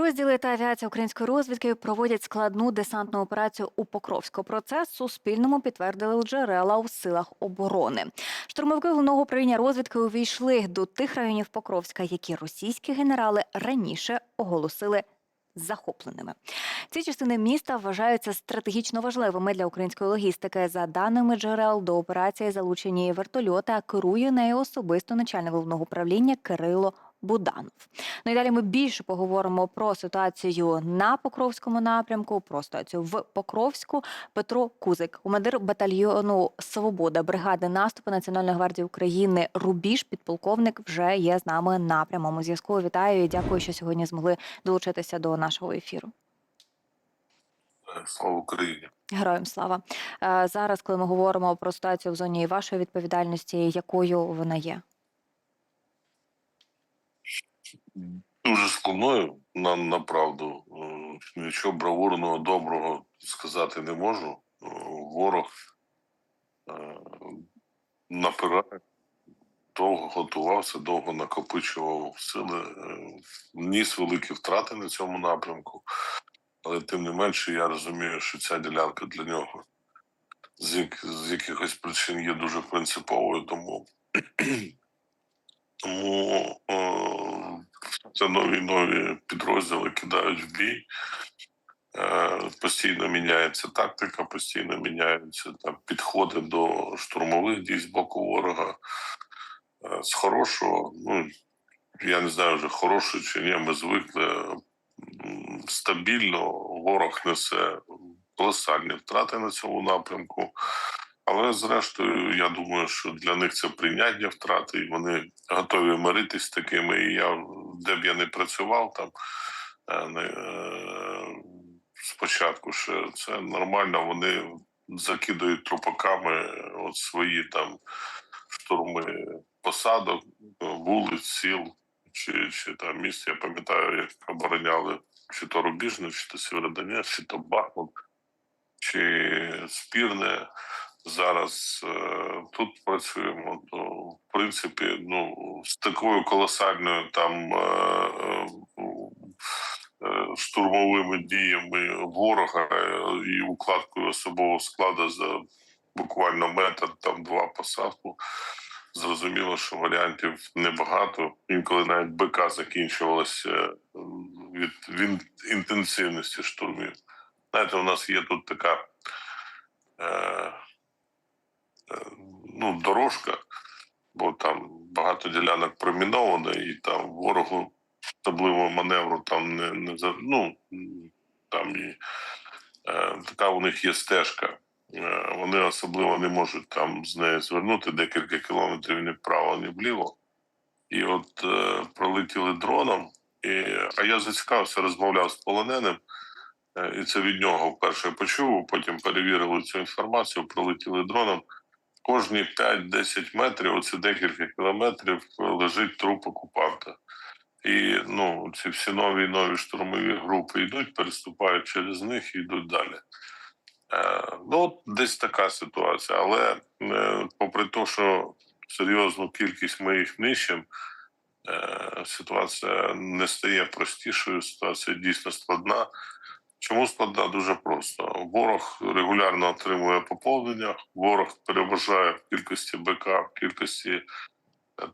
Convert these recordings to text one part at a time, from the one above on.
Підрозділи та авіація української розвідки проводять складну десантну операцію у Покровську. Про це Суспільному підтвердили джерела у силах оборони. Штурмовики головного управління розвідки увійшли до тих районів Покровська, які російські генерали раніше оголосили захопленими. Ці частини міста вважаються стратегічно важливими для української логістики. За даними джерел, до операції залучені вертольоти, а керує нею особисто начальник головного управління Кирило Буданов. Ну і далі ми більше поговоримо про ситуацію на Покровському напрямку, про ситуацію в Покровську. Петро Кузик, командир батальйону Свобода бригади наступу Національної гвардії України Рубіж, підполковник, вже є з нами на прямому зв'язку. Вітаю і дякую, що сьогодні змогли долучитися до нашого ефіру. Слава Україні. Героям слава Е, зараз, коли ми говоримо про ситуацію в зоні вашої відповідальності, якою вона є? Дуже складною на, направду. Е, Нічого бравурного, доброго сказати не можу. Е, Ворог е, напирає, довго готувався, довго накопичував сили, ніс великі втрати на цьому напрямку. Але тим не менше, я розумію, що ця ділянка для нього з якихось причин є дуже принциповою, тому, тому е, це нові нові підрозділи кидають в бій. Е, Постійно міняється тактика, постійно міняються там підходи до штурмових дій з боку ворога. Е, З хорошого, ну я не знаю вже хорошого чи ні, ми звикли стабільно. Ворог несе колосальні втрати на цьому напрямку. Але зрештою, я думаю, що для них це прийнятні втрати, і вони готові миритись з такими. І я де б я не працював там е, не, е, спочатку ще це нормально. Вони закидують трупаками от свої там штурми посадок, вулиць, сіл чи, чи там міст. Я пам'ятаю, як обороняли чи то Рубіжне, чи то Сєвєродонецьк, чи то Бахмут, чи Спірне зараз е, тут працюємо, то в принципі, ну з такою колосальною там е, е, штурмовими діями ворога і укладкою особового складу за буквально метр, там два посадку. Зрозуміло, що варіантів небагато. Інколи навіть БК закінчувалося від, від інтенсивності штурмів. Знаєте, у нас є тут така ну, дорожка, бо там багато ділянок проміновано, і там ворогу особливого маневру там не, не ну, там і е, така у них є стежка. Е, Вони особливо не можуть там з неї звернути декілька кілометрів ні вправо, ні вліво. І от е, пролетіли дроном, і, а я зацікавився, розмовляв з полоненим. Е, І це від нього вперше почув, потім перевірили цю інформацію, пролетіли дроном. Кожні 5-10 метрів, оце декілька кілометрів, е, лежить труп окупанта. І ну, ці всі нові нові штурмові групи йдуть, переступають через них і йдуть далі. Е, ну, десь така ситуація. Але е, попри те, що серйозну кількість ми їх нищимо, е, ситуація не стає простішою, ситуація дійсно складна. Чому складна? Дуже просто. Ворог регулярно отримує поповнення, ворог переважає в кількості БК, в кількості е,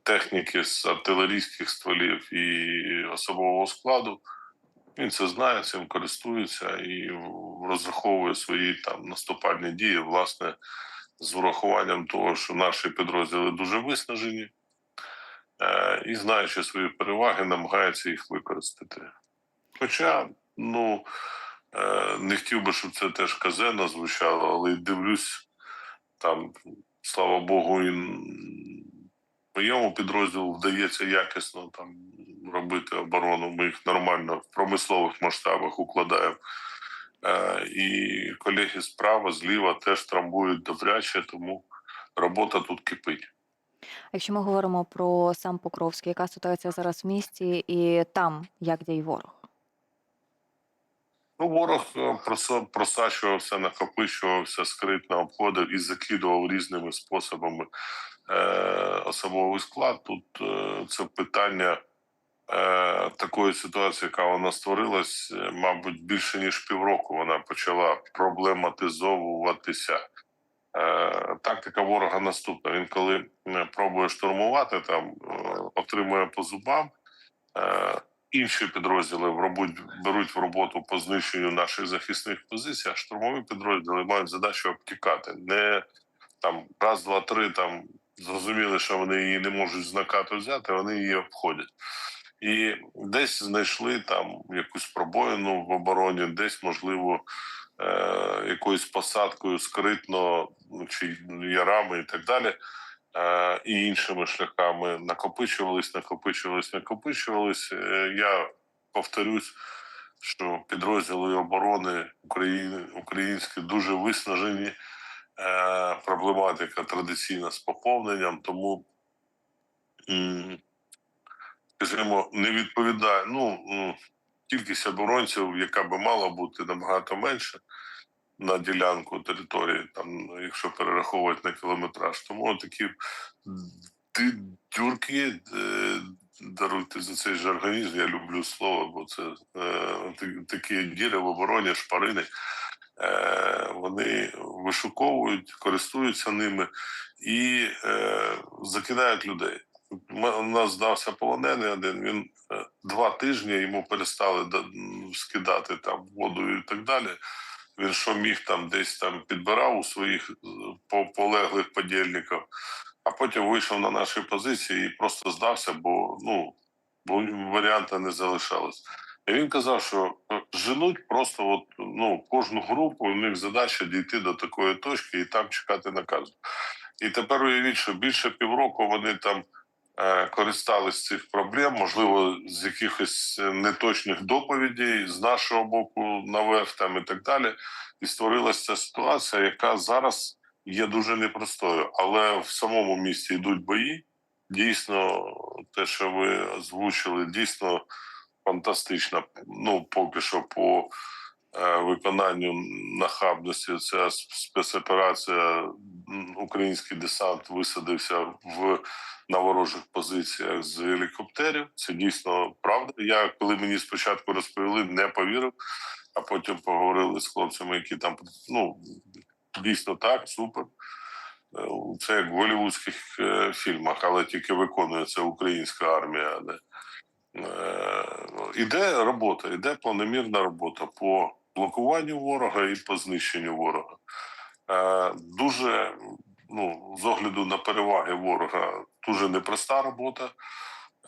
техніки з артилерійських стволів і особового складу. Він це знає, цим користується і розраховує свої там наступальні дії, власне, з урахуванням того, що наші підрозділи дуже виснажені, е, і знаючи свої переваги, намагається їх використати. Хоча, ну не хотів би, щоб це теж казенно звучало, але дивлюсь, там, слава Богу, і моєму підрозділу вдається якісно там робити оборону. Ми їх нормально в промислових масштабах укладаємо. Е, і колеги справа, зліва теж трамбують добряче, тому робота тут кипить. Якщо ми говоримо про сам Покровський, яка ситуація зараз в місті, і там як діє ворог? Ну, ворог е, просачувався, накопичувався, скритно обходив і закидував різними способами е, особовий склад. Тут е, це питання е, такої ситуації, яка вона створилась, е, мабуть, більше ніж півроку вона почала проблематизовуватися. Тактика ворога наступна. Він коли пробує штурмувати, там отримує по зубам. Інші підрозділи в робот, беруть в роботу по знищенню наших захисних позицій, а штурмові підрозділи мають задачу обтікати. Не там раз, два, три там зрозуміли, що вони її не можуть з накату взяти, вони її обходять. І десь знайшли там якусь пробоїну в обороні, десь, можливо, е, якоюсь посадкою скритно ну, чи ярами і так далі. Е, і іншими шляхами накопичувались, накопичувались, накопичувались. Е, я повторюсь, що підрозділи оборони України українські дуже виснажені. Е, проблематика традиційна з поповненням, тому скажімо, не відповідає. Ну кількість оборонців, яка би мала бути набагато менше на ділянку території, там, якщо перераховувати на кілометраж. Тому такі дюрки. е, Даруйте за цей же організм, я люблю слово, бо це е, такі діри в обороні, шпарини. Е, вони вишуковують, користуються ними і закидають людей. У нас здався полонений один. Він два тижні йому перестали скидати там воду і так далі. Він що міг там десь там підбирав у своїх е, полеглих подільників, а потім вийшов на наші позиції і просто здався, бо ну бо варіанта не залишалось. І він казав, що е, женуть просто от, ну, кожну групу, у них задача дійти до такої точки і там чекати наказу. І тепер уявіть, що більше півроку вони там користались цих проблем, можливо, з якихось е, неточних доповідей з нашого боку наверх там і так далі. І створилася ця ситуація, яка зараз є дуже непростою. Але в самому місті йдуть бої. Дійсно, те, що ви озвучили, дійсно фантастично. Ну, поки що по е, виконанню нахабності. Ця спецоперація український десант висадився в на ворожих позиціях з гелікоптерів. Це дійсно правда. Я коли мені спочатку розповіли, не повірив, а потім поговорили з хлопцями, які там ну дійсно так, супер. Е, Це як в голівудських е, фільмах, але тільки виконує це українська армія. Е, Іде робота, іде планомірна робота по блокуванню ворога і по знищенню ворога. Е, Дуже ну, з огляду на переваги ворога, дуже непроста робота,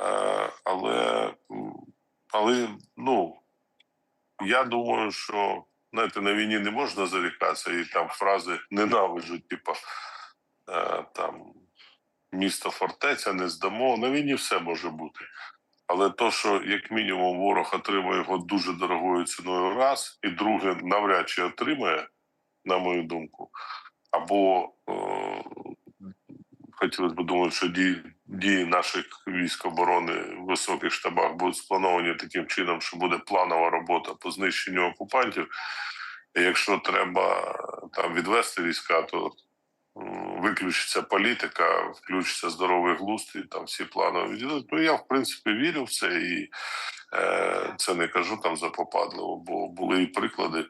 Е, але, але ну, я думаю, що знаєте, на війні не можна зарікатися, і там фрази ненавиджу, типу е, там місто фортеця, не здамо. На війні все може бути. Але то, що як мінімум ворог отримує його дуже дорогою ціною, раз, і друге, навряд чи отримає, на мою думку, або е, хотілося б думати, що дії, дії наших військ оборони в високих штабах будуть сплановані таким чином, що буде планова робота по знищенню окупантів. І якщо треба там відвести війська, то виключиться політика, включиться здоровий глузд і там всі відійдуть. Ну я в принципі вірю в це і е, це не кажу там запопадливо, бо були і приклади.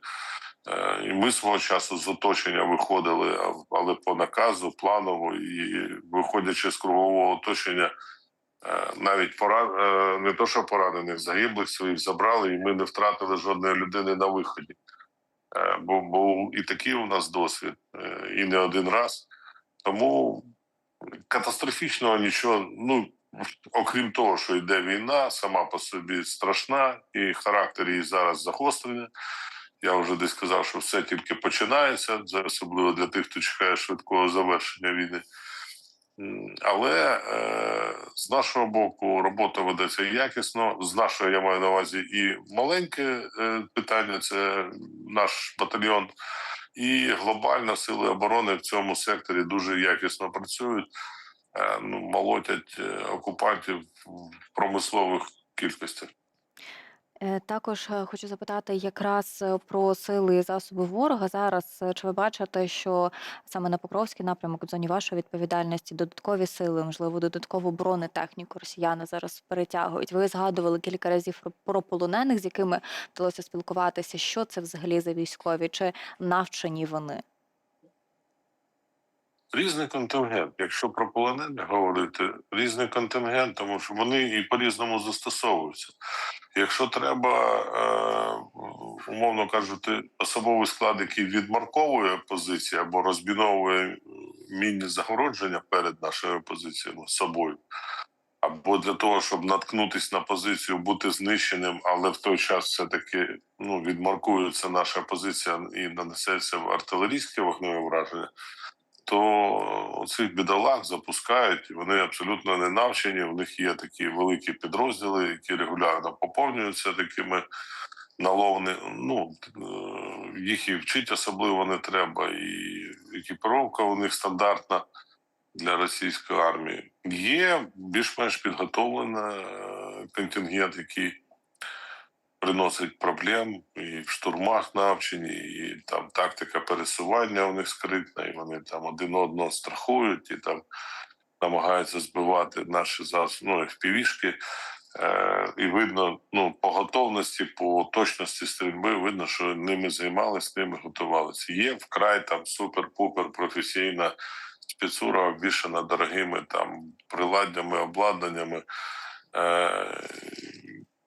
Е, і ми свого часу з оточення виходили, але по наказу планово і виходячи з кругового оточення. е, Навіть пора е, не то, що поранених, загиблих своїх забрали, і ми не втратили жодної людини на виході. Е, Бо був і такий у нас досвід, е, і не один раз. Тому катастрофічного нічого. Ну окрім того, що йде війна, сама по собі страшна, і характер її зараз загострений. Я вже десь сказав, що все тільки починається, особливо для тих, хто чекає швидкого завершення війни. Але е, з нашого боку робота ведеться якісно. З нашого я маю на увазі і маленьке е, питання це наш батальйон, і глобально сили оборони в цьому секторі дуже якісно працюють. Е, ну, молотять окупантів в промислових кількостях. Е, Також е, хочу запитати якраз е, про сили і засоби ворога зараз. Чи ви бачите, що саме на Покровський напрямок в зоні вашої відповідальності додаткові сили, можливо, додаткову бронетехніку росіяни зараз перетягують? Ви згадували кілька разів про, полонених, з якими вдалося спілкуватися. Що це взагалі за військові? Чи навчені вони? Різний контингент. Якщо про полонених говорити, різний контингент, тому що вони і по-різному застосовуються. Якщо треба, е, умовно кажучи, особовий склад, який відмарковує позиції або розбіновує е, мінні загородження перед нашими позиціями з собою, або для того, щоб наткнутися на позицію, бути знищеним, але в той час все-таки ну, відмаркується наша позиція і нанесеться в артилерійське вогневе враження, то цих бідолах запускають, вони абсолютно не навчені. У них є такі великі підрозділи, які регулярно поповнюються такими наловни. Ну е, їх і вчити особливо не треба, і екіпіровка у них стандартна для російської армії. Є більш-менш підготовлена е, контингент, який приносить проблем і в штурмах навчені, і там тактика пересування у них скритна, і вони там один одного страхують і там намагаються збивати наші засоби, ну, FPV-шки. Е, і видно, ну, по готовності, по точності стрільби, видно, що ними займалися, ними готувалися. Є вкрай там супер-пупер професійна спецура, обвішана дорогими там приладдями, обладнаннями. Е,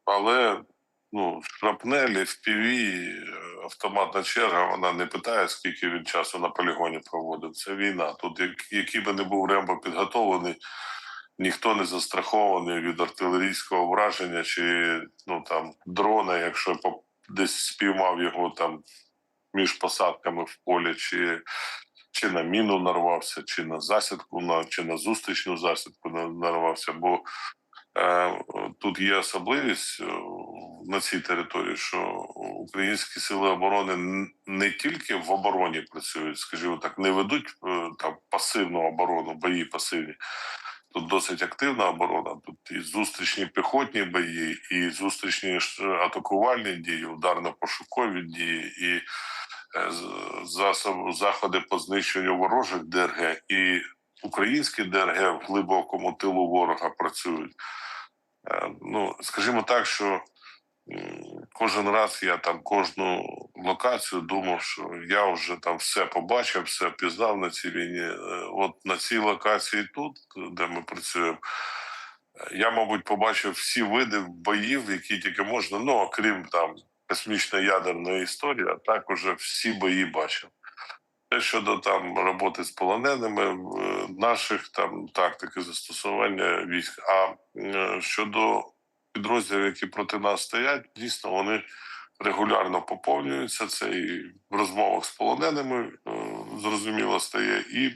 але ну, шрапнелі, FPV, е, автоматна черга, вона не питає, скільки він часу на полігоні проводив. Це війна. Тут, як, який би не був Рембо підготовлений, ніхто не застрахований від артилерійського враження чи ну, там, дрона, якщо десь спіймав його там між посадками в полі, чи, чи на міну нарвався, чи на засідку, на, чи на зустрічну засідку на- нарвався. Бо Тут є особливість е, на цій території, що українські сили оборони не тільки в обороні працюють, скажімо так, не ведуть е, там пасивну оборону, бої пасивні. Тут досить активна оборона. Тут і зустрічні піхотні бої, і зустрічні атакувальні дії, ударно-пошукові дії, і е, засоб, заходи по знищенню ворожих ДРГ, і українські ДРГ в глибокому тилу ворога працюють. Е, Ну, скажімо так, що кожен раз я там кожну локацію думав, що я вже там все побачив, все пізнав на цій війні. Е, От на цій локації тут, де ми працюємо, я, мабуть, побачив всі види боїв, які тільки можна, ну окрім там космічно-ядерної історії, а так уже всі бої бачив. Щодо там роботи з полоненими, е, наших там тактики застосування військ. А е, щодо підрозділів, які проти нас стоять, дійсно вони регулярно поповнюються. Це і в розмовах з полоненими е, зрозуміло стає, і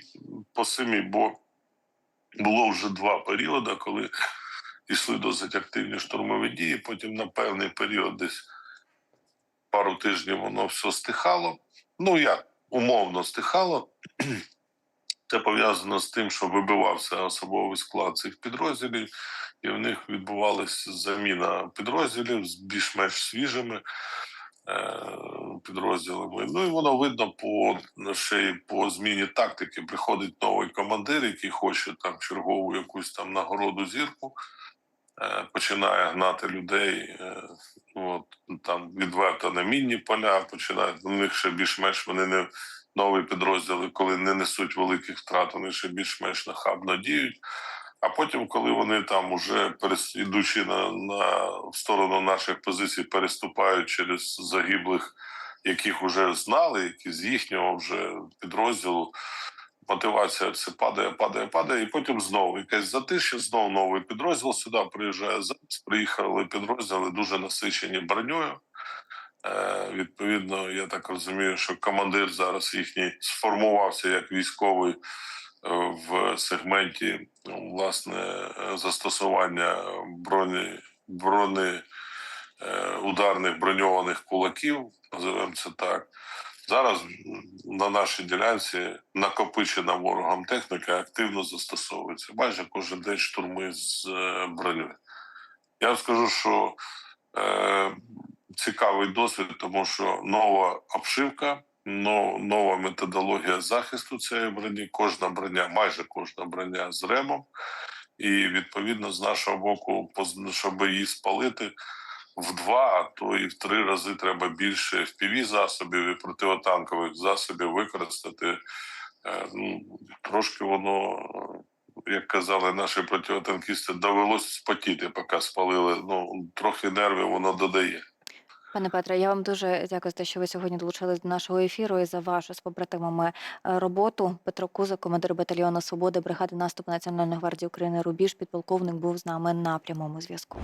по самі, бо було вже два періоди, коли йшли досить активні штурмові дії. Потім на певний період, десь пару тижнів, воно все стихало. Ну як умовно стихало. Це пов'язано з тим, що вибивався особовий склад цих підрозділів, і в них відбувалася заміна підрозділів з більш-менш свіжими е, підрозділами. Ну і воно видно по ще й по зміні тактики. Приходить новий командир, який хоче там чергову якусь там нагороду зірку. Е, Починає гнати людей, е, от там відверто на мінні поля, починають у них ще більш-менш вони не нові підрозділи, коли не несуть великих втрат, вони ще більш-менш нахабно діють. А потім, коли вони там уже ідучи на, на в сторону наших позицій, переступають через загиблих, яких вже знали, які з їхнього вже підрозділу. Мотивація все падає, падає, падає, і потім знову якесь затишя, знову новий підрозділ сюди приїжджає. Зараз приїхали підрозділи дуже насичені броньою. Е, відповідно, я так розумію, що командир зараз їхній сформувався як військовий е, в сегменті власне застосування броні, брони е, ударних броньованих кулаків, називаємо це так. Зараз на нашій ділянці накопичена ворогом техніка активно застосовується. Майже кожен день штурми з е, бронею. Я скажу, що е, цікавий досвід, тому що нова обшивка, но- нова методологія захисту цієї броні. Кожна броня, майже кожна броня з ремом. І відповідно з нашого боку, щоб її спалити в два, а то і в три рази треба більше fpv засобів і противотанкових засобів використати. Е, Ну, трошки воно, е, як казали наші противотанкісти, довелося спотіти, поки спалили. Ну, трохи нервів воно додає. Пане Петре, я вам дуже дякую за те, що ви сьогодні долучились до нашого ефіру і за вашу з побратимами е, роботу. Петро Кузик, командир батальйону Свободи, бригади наступу Національної гвардії України Рубіж, підполковник був з нами на прямому зв'язку.